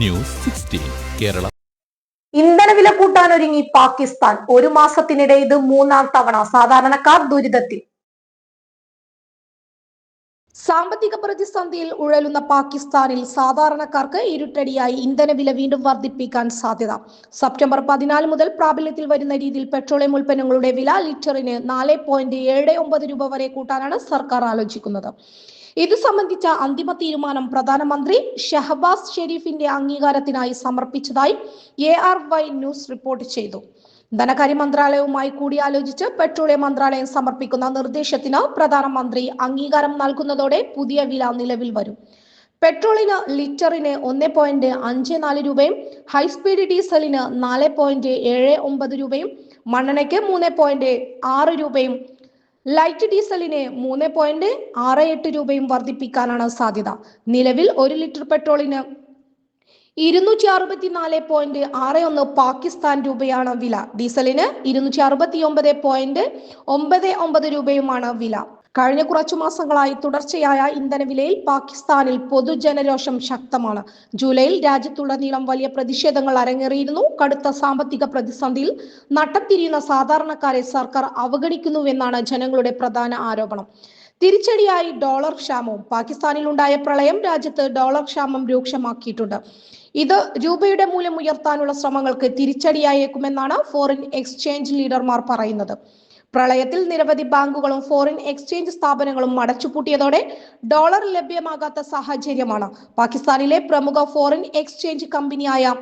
News sixteen Kerala. ഇന്ധനവില കൂട്ടാനൊരുങ്ങി പാകിസ്ഥാൻ. ഒരു മാസത്തിനിടെ ഇത് മൂന്നാം തവണ സാധാരണക്കാർ ദുരിതത്തിൽ. സാമ്പത്തിക പ്രതിസന്ധിയിൽ ഉഴലുന്ന പാകിസ്ഥാനിൽ സാധാരണക്കാർക്ക് ഇരുട്ടടിയായി ഇന്ധനവില വീണ്ടും വർദ്ധിപ്പിക്കാൻ സാധ്യത. സെപ്റ്റംബർ പതിനാല് മുതൽ പ്രാബല്യത്തിൽ വരുന്ന രീതിയിൽ പെട്രോളിയം ഉൽപ്പന്നങ്ങളുടെ വില ലിറ്ററിന് നാല് പോയിന്റ് ഏഴ് ഒമ്പത് രൂപ വരെ കൂട്ടാനാണ് സർക്കാർ ആലോചിക്കുന്നത്. ഇത് സംബന്ധിച്ച അന്തിമ തീരുമാനം പ്രധാനമന്ത്രി ഷഹബാസ് ഷെരീഫിന്റെ അംഗീകാരത്തിനായി സമർപ്പിച്ചതായി A R Y news report ചെയ്തു. ധനകാര്യ മന്ത്രാലയവുമായി കൂടിയാലോചിച്ച് പെട്രോളിയം മന്ത്രാലയം സമർപ്പിക്കുന്ന നിർദ്ദേശത്തിന് പ്രധാനമന്ത്രി അംഗീകാരം നൽകുന്നതോടെ പുതിയ വില നിലവിൽ വരും. പെട്രോളിന് ലിറ്ററിന് ഒന്ന് പോയിന്റ് അഞ്ച് നാല് രൂപയും ഹൈസ്പീഡ് ഡീസലിന് നാല് പോയിന്റ് ഏഴ് ഒമ്പത് രൂപയും മണ്ണെണ്ണയ്ക്ക് മൂന്ന് പോയിന്റ് ആറ് രൂപയും ലൈറ്റ് ഡീസലിന് മൂന്ന് പോയിന്റ് ആറ് എട്ട് രൂപയും വർദ്ധിപ്പിക്കാനാണ് സാധ്യത. നിലവിൽ ഒരു ലിറ്റർ പെട്രോളിന് ഇരുന്നൂറ്റി അറുപത്തിനാല് പോയിന്റ് ആറ് ഒന്ന് പാകിസ്ഥാൻ രൂപയാണ് വില. ഡീസലിന് ഇരുന്നൂറ്റി അറുപത്തി ഒമ്പത് പോയിന്റ് ഒമ്പത് ഒമ്പത് രൂപയുമാണ് വില. കഴിഞ്ഞ കുറച്ചു മാസങ്ങളായി തുടർച്ചയായ ഇന്ധന വിലയിൽ പാകിസ്ഥാനിൽ പൊതുജനരോഷം ശക്തമാണ്. ജൂലൈയിൽ രാജ്യത്തുടനീളം വലിയ പ്രതിഷേധങ്ങൾ അരങ്ങേറിയിരുന്നു. കടുത്ത സാമ്പത്തിക പ്രതിസന്ധിയിൽ നട്ടം തിരിയുന്ന സാധാരണക്കാരെ സർക്കാർ അവഗണിക്കുന്നുവെന്നാണ് ജനങ്ങളുടെ പ്രധാന ആരോപണം. തിരിച്ചടിയായി ഡോളർ ക്ഷാമവും പാകിസ്ഥാനിൽ ഉണ്ടായ പ്രളയം രാജ്യത്ത് ഡോളർ ക്ഷാമം രൂക്ഷമാക്കിയിട്ടുണ്ട്. ഇത് രൂപയുടെ മൂല്യം ഉയർത്താനുള്ള ശ്രമങ്ങൾക്ക് തിരിച്ചടിയായേക്കുമെന്നാണ് ഫോറിൻ എക്സ്ചേഞ്ച് ലീഡർമാർ പറയുന്നത്. പ്രളയത്തിൽ നിരവധി ബാങ്കുകളും ഫോറിൻ എക്സ്ചേഞ്ച് സ്ഥാപനങ്ങളും അടച്ചുപൂട്ടിയതോടെ ഡോളർ ലഭ്യമാകാത്ത സാഹചര്യമാണ് പാകിസ്ഥാനിലെ പ്രമുഖ ഫോറിൻ എക്സ്ചേഞ്ച് കമ്പനിയായ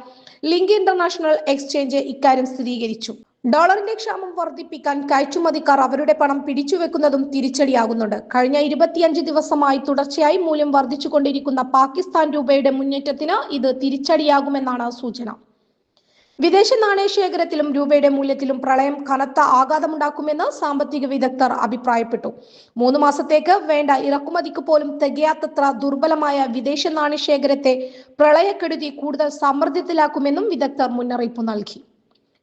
ലിങ്ക് ഇന്റർനാഷണൽ എക്സ്ചേഞ്ച് ഇക്കാര്യം സ്ഥിരീകരിച്ചു. ഡോളറിന്റെ ക്ഷാമം വർദ്ധിപ്പിക്കാൻ കയറ്റുമതിക്കാർ അവരുടെ പണം പിടിച്ചുവെക്കുന്നതും തിരിച്ചടിയാകുന്നുണ്ട്. കഴിഞ്ഞ ഇരുപത്തിയഞ്ച് ദിവസമായി തുടർച്ചയായി മൂല്യം വർദ്ധിച്ചുകൊണ്ടിരിക്കുന്ന പാകിസ്ഥാൻ രൂപയുടെ മുന്നേറ്റത്തിന് ഇത് തിരിച്ചടിയാകുമെന്നാണ് സൂചന. വിദേശ നാണയശേഖരത്തിലും രൂപയുടെ മൂല്യത്തിലും പ്രളയം കനത്ത ആഘാതമുണ്ടാക്കുമെന്ന് സാമ്പത്തിക വിദഗ്ധർ അഭിപ്രായപ്പെട്ടു. മൂന്ന് മാസത്തേക്ക് വേണ്ട ഇറക്കുമതിക്ക് പോലും തികയാത്തത്ര ദുർബലമായ വിദേശ നാണയശേഖരത്തെ പ്രളയക്കെടുതി കൂടുതൽ സമ്മർദ്ദത്തിലാക്കുമെന്നും വിദഗ്ധർ മുന്നറിയിപ്പ് നൽകി.